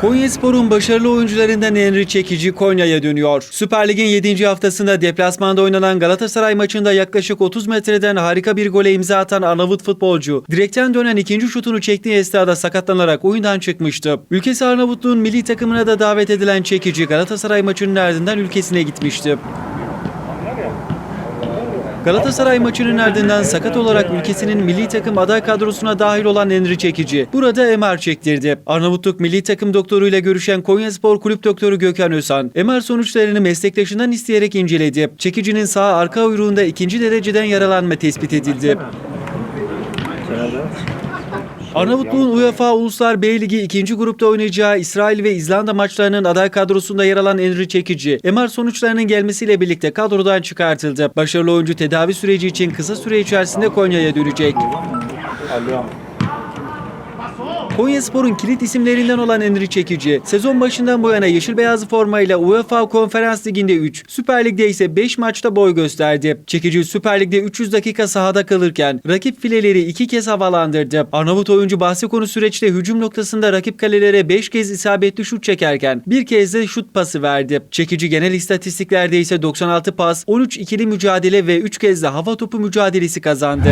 Konyaspor'un başarılı oyuncularından Enri Çekici Konya'ya dönüyor. Süper Lig'in 7. haftasında deplasmanda oynanan Galatasaray maçında yaklaşık 30 metreden harika bir gole imza atan Arnavut futbolcu, direkten dönen ikinci şutunu çektiği esnada sakatlanarak oyundan çıkmıştı. Ülkesi Arnavutluğun milli takımına da davet edilen Çekici Galatasaray maçının ardından ülkesine gitmişti. Galatasaray maçının ardından sakat olarak ülkesinin milli takım aday kadrosuna dahil olan Enri Çekici burada MR çektirdi. Arnavutluk milli takım doktoruyla görüşen Konyaspor Kulüp Doktoru Gökhan Özhan, MR sonuçlarını meslektaşından isteyerek inceledi. Çekicinin sağ arka uyruğunda ikinci dereceden yaralanma tespit edildi. Arnavutluğun UEFA Uluslar B Ligi 2. grupta oynayacağı İsrail ve İzlanda maçlarının aday kadrosunda yer alan Enri Çekici, MR sonuçlarının gelmesiyle birlikte kadrodan çıkartıldı. Başarılı oyuncu tedavi süreci için kısa süre içerisinde Konya'ya dönecek. Konyaspor'un kilit isimlerinden olan Enri Çekici, sezon başından bu yana yeşil beyaz formayla UEFA Konferans Ligi'nde 3, Süper Lig'de ise 5 maçta boy gösterdi. Çekici Süper Lig'de 300 dakika sahada kalırken rakip fileleri 2 kez havalandırdı. Arnavut oyuncu bahsi konu süreçte hücum noktasında rakip kalelere 5 kez isabetli şut çekerken bir kez de şut pası verdi. Çekici genel istatistiklerde ise 96 pas, 13 ikili mücadele ve 3 kez de hava topu mücadelesi kazandı.